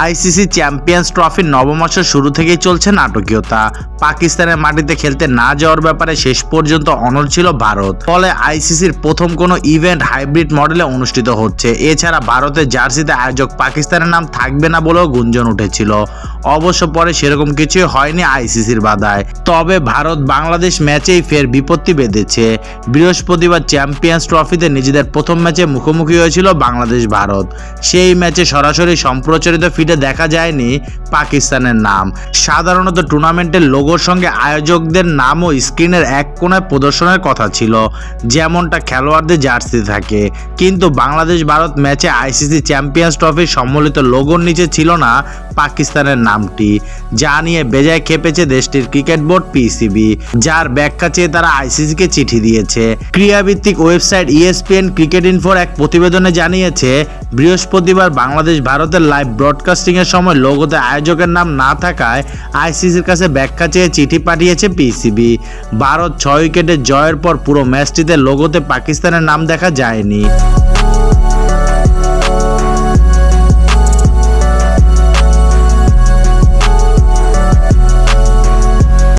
ICC champions ট্রফির নবম মাসের শুরু থেকেই চলছে নাটকীয়তা। পাকিস্তানের মাটিতে খেলতে না যাওয়ার ব্যাপারে শেষ পর্যন্ত অনড় ছিল ভারত। ফলে আইসিসির প্রথম কোনো ইভেন্ট হাইব্রিড মডেলে অনুষ্ঠিত হচ্ছে। এছাড়া ভারতের জার্সিতে আয়োজক পাকিস্তানের নাম থাকবে না বলেও গুঞ্জন উঠেছিল। অবশ্য পরে সেরকম কিছুই হয়নি আইসিসির বাধায়। তবে ভারত বাংলাদেশ ম্যাচেই ফের বিপত্তি বেঁধেছে। বৃহস্পতিবার চ্যাম্পিয়ন্স ট্রফিতে নিজেদের প্রথম ম্যাচে মুখোমুখি হয়েছিল বাংলাদেশ ভারত। সেই ম্যাচে সরাসরি সম্প্রচারিত ফিডে দেখা যায়নি পাকিস্তানের নাম। সাধারণত টুর্নামেন্টের লোগোর সঙ্গে আয়োজকদের নামও স্ক্রিনের এক কোণায় প্রদর্শনের কথা ছিল, যেমনটা খেলোয়াড়দের জার্সি থাকে। কিন্তু বাংলাদেশ ভারত ম্যাচে আইসিসি চ্যাম্পিয়ন্স ট্রফির সম্মিলিত লোগোর নিচে ছিল না পাকিস্তানের নামটি, যা নিয়ে বেজায় খেপেছে দেশটির ক্রিকেট বোর্ড পিসিবি যার ব্যাখ্যা চেয়ে তারা আইসিসিকে চিঠি দিয়েছে। ক্রীড়াভিত্তিক ওয়েবসাইট E ইএসপিএন ক্রিকেট ইনফোর এক প্রতিবেদনে জানিয়েছে, বৃহস্পতিবার বাংলাদেশ ভারতের লাইভ ব্রডকাস্টিং এর সময় লোগোতে আয়োজকের নাম না থাকায় আইসিসির কাছে ব্যাখ্যা চেয়ে চিঠি পাঠিয়েছে পিসিবি ভারত ছয় উইকেটে জয়ের পর পুরো ম্যাচটিতে লোগোতে পাকিস্তানের নাম দেখা যায়নি।